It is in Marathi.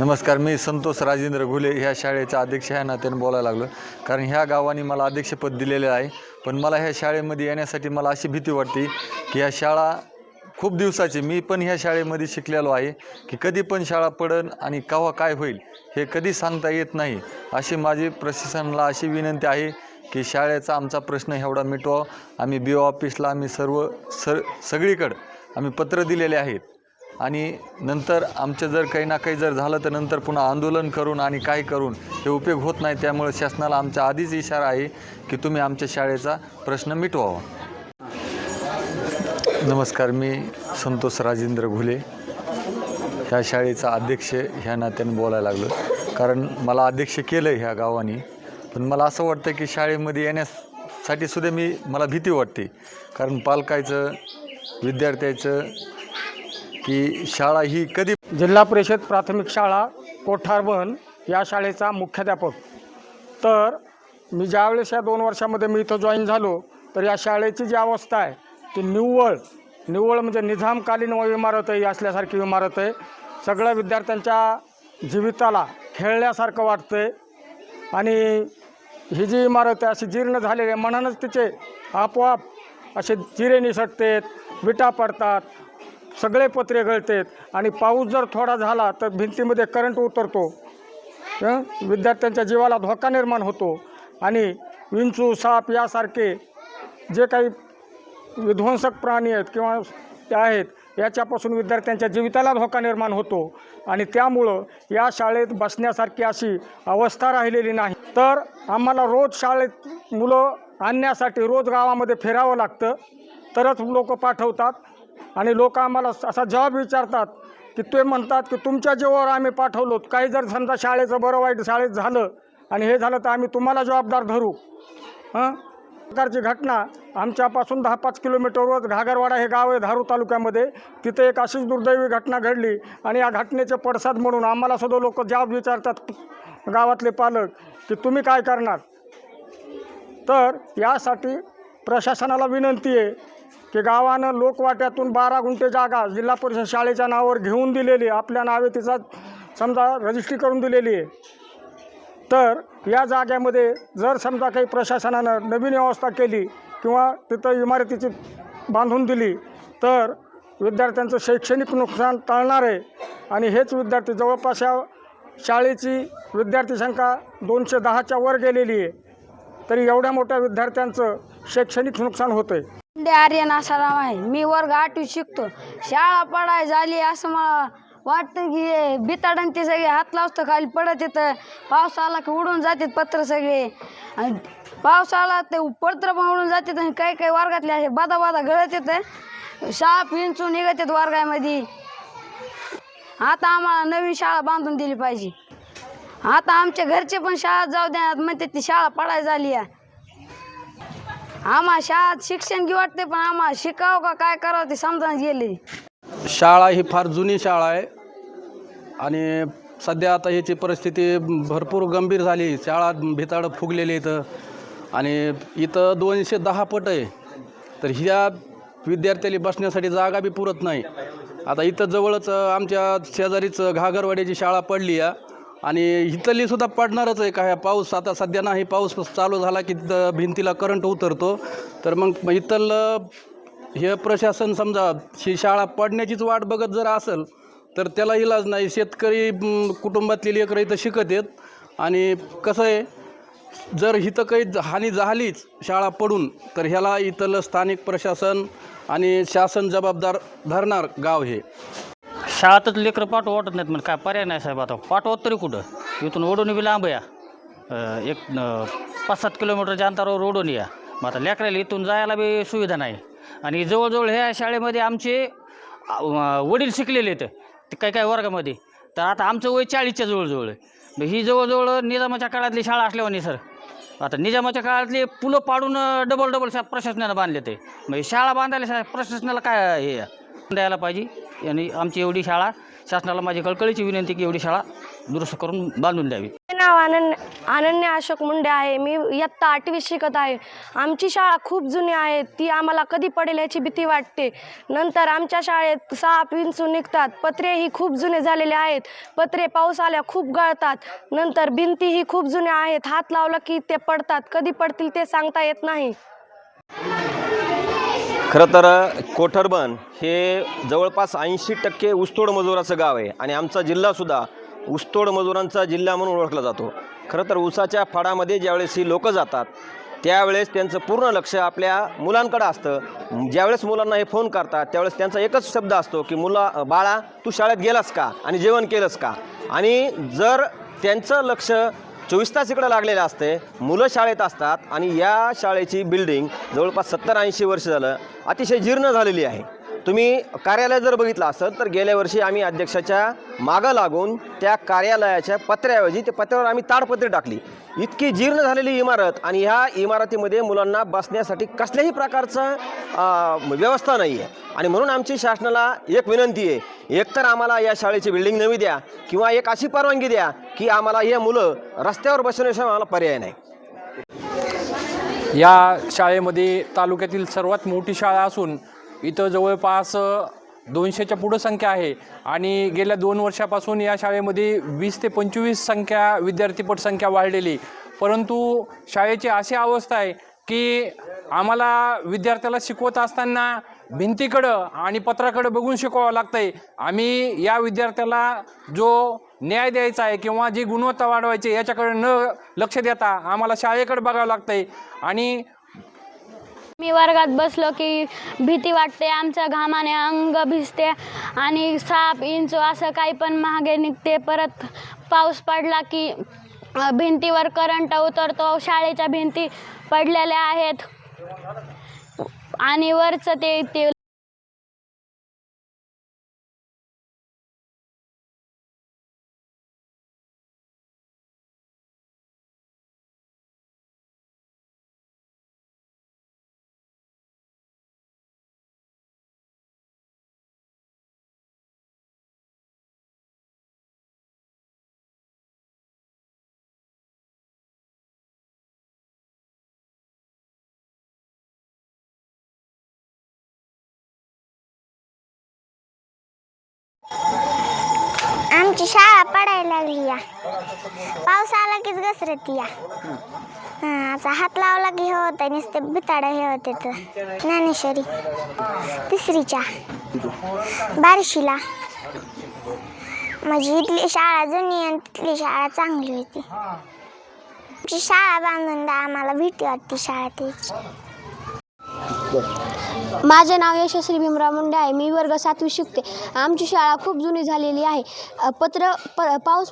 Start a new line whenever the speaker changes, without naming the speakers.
नमस्कार मी संतोष राजेंद्र घुले. ह्या शाळेचा अध्यक्ष ह्या नात्याने बोलायला लागलो. कारण ह्या गावाने मला अध्यक्षपद दिलेलं आहे. पण मला ह्या शाळेमध्ये येण्यासाठी मला अशी भीती वाटते की ह्या शाळा खूप दिवसाची मी पण ह्या शाळेमध्ये शिकलेलो आहे की कधी पण शाळा पडन आणि केव्हा काय होईल हे कधी सांगता येत नाही. अशी माझी प्रशासनाला अशी विनंती आहे की शाळेचा आमचा प्रश्न एवढा मिटवा. आम्ही बी ओ ऑफिसला आम्ही सर्व सर सगळीकडं आम्ही पत्र दिलेले आहेत. आणि नंतर आमचं जर काही ना काही जर झालं तर नंतर पुन्हा आंदोलन करून आणि काय करून हे उपयोग होत नाही त्यामुळे शासनाला आमचा आधीच इशारा आहे की तुम्ही आमच्या शाळेचा प्रश्न मिटवावा. नमस्कार मी संतोष राजेंद्र घुले. ह्या शाळेचा अध्यक्ष ह्या नात्याने बोलायला लागलो. कारण मला अध्यक्ष केलं ह्या गावाने. पण मला असं वाटतं की शाळेमध्ये येण्यासाठी सुद्धा मी मला भीती वाटते. कारण पालकायचं विद्यार्थ्याचं की शाळा ही कधी
जिल्हा परिषद प्राथमिक शाळा कोठारवन या शाळेचा मुख्याध्यापक. तर मी ज्यावेळेस या दोन वर्षामध्ये मी इथं जॉईन झालो तर या शाळेची जी अवस्था आहे ती निव्वळ निव्वळ म्हणजे निझामकालीन इमारत आहे असल्यासारखी इमारत आहे. सगळ्या विद्यार्थ्यांच्या जीविताला खेळल्यासारखं वाटतं आहे आणि ही जी इमारत आहे अशी जीर्ण झालेली आहे म्हणूनच तिचे आपोआप असे जिरे निसटतात विटा पडतात सगळे पत्रे गळतात. आणि पाऊस जर थोडा झाला तर भिंतीमध्ये करंट उतरतो. विद्यार्थ्यांच्या जीवाला धोका निर्माण होतो. आणि विंचू साप यासारखे जे काही विध्वंसक प्राणी आहेत किंवा ते आहेत याच्यापासून विद्यार्थ्यांच्या जीविताला धोका निर्माण होतो. आणि त्यामुळं या शाळेत बसण्यासारखी अशी अवस्था राहिलेली नाही. तर आम्हाला रोज शाळेत मुलं आणण्यासाठी रोज गावामध्ये फिरावं लागतं. तरच लोक पाठवतात. आणि लोक आम्हाला असा जवाब विचारतात की ते म्हणतात की तुमच्या जीवावर आम्ही पाठवलो काही जर समजा शाळेचं बरं वाईट शाळेत झालं आणि हे झालं तर आम्ही तुम्हाला जबाबदार धरू. हां? प्रकारची घटना आमच्यापासून दहा पाच किलोमीटरवर घागरवाडा हे गाव आहे धारू तालुक्यामध्ये. तिथे एक अशीच दुर्दैवी घटना घडली आणि या घटनेचे पडसाद म्हणून आम्हाला सुद्धा लोक जाब विचारतात गावातले पालक की तुम्ही काय करणार? तर यासाठी प्रशासनाला विनंती आहे की गावानं लोकवाट्यातून बारा गुंठे जागा जिल्हा परिषद शाळेच्या नावावर घेऊन दिलेली आहे. आपल्या नावे तिचा समजा रजिस्ट्री करून दिलेली आहे. तर या जाग्यामध्ये जर समजा काही प्रशासनानं नवीन व्यवस्था केली किंवा तिथं इमारतीची बांधून दिली तर विद्यार्थ्यांचं शैक्षणिक नुकसान टाळणार आहे. आणि हेच विद्यार्थी जवळपास या शाळेची विद्यार्थी संख्या दोनशे दहाच्या वर गेलेली आहे. तरी एवढ्या मोठ्या विद्यार्थ्यांचं शैक्षणिक नुकसान होतं आहे
आर्यन असा नाव आहे. मी वर्ग आठवी शिकतो. शाळा पडाय झाली असं मला वाटतं की हे बिताडन ते सगळे हात लावतं खाली पडत येतं पाऊस आला की उडून जातात पत्र सगळे. आणि पाऊस आला ते पत्र पण उडून जातात आणि काही काही वर्गातले असे बादा बादा गळत येतं. साप विंचून निघत येत वर्गामध्ये. आता आम्हाला नवीन शाळा बांधून दिली पाहिजे. आता आमच्या घरचे पण शाळा जाऊ द्या म्हणते ती शाळा पडाय झाली आहे. आम्हा शाळेत शिक्षण घे वाटते पण आम्हाला शिकावं का काय करावं ते समजावून गेले.
शाळा ही फार जुनी शाळा आहे. आणि सध्या आता याची परिस्थिती भरपूर गंभीर झाली. शाळा भिताडं फुगलेली इथं. आणि इथं दोनशे दहा पट आहे. तर ह्या विद्यार्थ्याला बसण्यासाठी जागा बी पुरत नाही. आता इथं जवळच आमच्या शेजारीच घागरवाड्याची शाळा पडली आहे आणि इथली सुद्धा पडणारच आहे. का ह्या पाऊस आता सध्या नाही. पाऊस चालू झाला की तिथं भिंतीला करंट उतरतो. तर मग इथलं हे प्रशासन समजा ही शाळा पडण्याचीच वाट बघत जर असेल तर त्याला इलाज नाही. शेतकरी कुटुंबातली लेकरं इथं शिकत आहेत. आणि कसं आहे जर इथं काही हानी झालीच शाळा पडून तर ह्याला इथलं स्थानिक प्रशासन आणि शासन जबाबदार धरणार गाव हे.
शाळेतच लेकरं पाठवू वाटत नाहीत म्हणजे काय पर्याय नाही साहेब आता. पाठवत तरी कुठं? इथून ओढून बी लांब या. एक पाच सात किलोमीटरच्या अंतरावर ओढून या. मग आता लेकराला इथून जायला बी सुविधा नाही. आणि जवळजवळ ह्या शाळेमध्ये आमचे वडील शिकलेले आहेत. ते काय काय वर्गामध्ये? तर आता आमचं वय चाळीसच्या जवळजवळ आहे. मग ही जवळजवळ निजामाच्या काळातली शाळा असल्यावानी सर. आता निजामाच्या काळातले पुलं पाडून डबल डबल शा प्रशासनानं बांधले ते. मग शाळा बांधायला शा- प्रशासनाला काय हे द्यायला पाहिजे? आणि आमची एवढी शाळा शासनाला माझी कळकळीची विनंती की एवढी शाळा दुरुस्त करून बांधून द्यावी.
नाव अनन्य अनन्या अशोक मुंडे आहे. मी इयत्ता आठवी शिकत आहे. आमची शाळा खूप जुनी आहे. ती आम्हाला कधी पडेल याची भीती वाटते. नंतर आमच्या शाळेत सहा पिंचू निघतात. पत्रे ही खूप जुने झालेले आहेत. पत्रे पाऊस आल्या खूप गळतात. नंतर भिंतीही खूप जुन्या आहेत. हात लावला की ते पडतात. कधी पडतील ते सांगता येत नाही.
खरं तर कोठरबन हे जवळपास ऐंशी टक्के ऊसतोड मजुराचं गाव आहे. आणि आमचा जिल्हासुद्धा ऊसतोड मजुरांचा जिल्हा म्हणून ओळखला जातो. खरं तर ऊसाच्या फाडामध्ये ज्यावेळेस ही लोकं जातात त्यावेळेस त्यांचं पूर्ण लक्ष आपल्या मुलांकडं असतं. ज्यावेळेस मुलांना हे फोन करतात त्यावेळेस त्यांचा एकच शब्द असतो की मुला बाळा तू शाळेत गेलास का? आणि जेवण केलंस का? आणि जर त्यांचं लक्ष चोवीस तास इकडं लागलेलं असते मुलं शाळेत असतात आणि या शाळेची बिल्डिंग जवळपास सत्तर ऐंशी वर्ष झालं अतिशय जीर्ण झालेली आहे. तुम्ही कार्यालय जर बघितलं असेल तर गेल्या वर्षी आम्ही अध्यक्षाच्या मागं लागून त्या कार्यालयाच्या पत्र्याऐवजी त्या पत्र्यावर आम्ही ताडपत्री टाकली. इतकी जीर्ण झालेली इमारत आणि ह्या इमारतीमध्ये मुलांना बसण्यासाठी कसल्याही प्रकारचं व्यवस्था नाही आहे आणि म्हणून आमची शासनाला एक विनंती आहे एकतर आम्हाला या शाळेची बिल्डिंग नवी द्या किंवा एक अशी परवानगी द्या की आम्हाला हे मुलं रस्त्यावर बसवण्याशिवाय आम्हाला पर्याय नाही.
या शाळेमध्ये तालुक्यातील सर्वात मोठी शाळा असून इथं जवळपास दोनशेच्या पुढं संख्या आहे. आणि गेल्या दोन वर्षापासून या शाळेमध्ये वीस ते पंचवीस संख्या विद्यार्थीपट संख्या वाढलेली. परंतु शाळेची अशी अवस्था आहे की आम्हाला विद्यार्थ्याला शिकवत असताना भिंतीकडं आणि पत्राकडं बघून शिकवावं लागतं आहे आम्ही या विद्यार्थ्याला जो न्याय द्यायचा आहे किंवा जी गुणवत्ता वाढवायची आहे, याच्याकडे न लक्ष देता आम्हाला शाळेकडे बघावं लागतं आहे आणि
मी वर्गात बसलो की भीती वाटते आमच्या घामाने अंग भिजते आणि साप इंच असं काही पण महागे निघते. परत पाऊस पडला की भिंतीवर करंट उतरतो शाळेच्या भिंती पडलेल्या आहेत. आणि वरचं ते ते
आमची शाळा पडायला लागली या. पाऊस आला कीच घसरती या. असा हात लावला की हे होतं नुसते बिताडे हे होते तर. ज्ञानेश्वरी तिसरीच्या बारशीला. म्हणजे इथली शाळा जुनी आणि तिथली शाळा चांगली होती. आमची शाळा बांधून द्या आम्हाला भीती वाटते शाळा त्याची
माझे नाव यशस्वी भीमराव मुंडे आहे. मी वर्ग सातवी शिकते. आमची शाळा खूप जुनी झालेली आहे. पत्र प पाऊस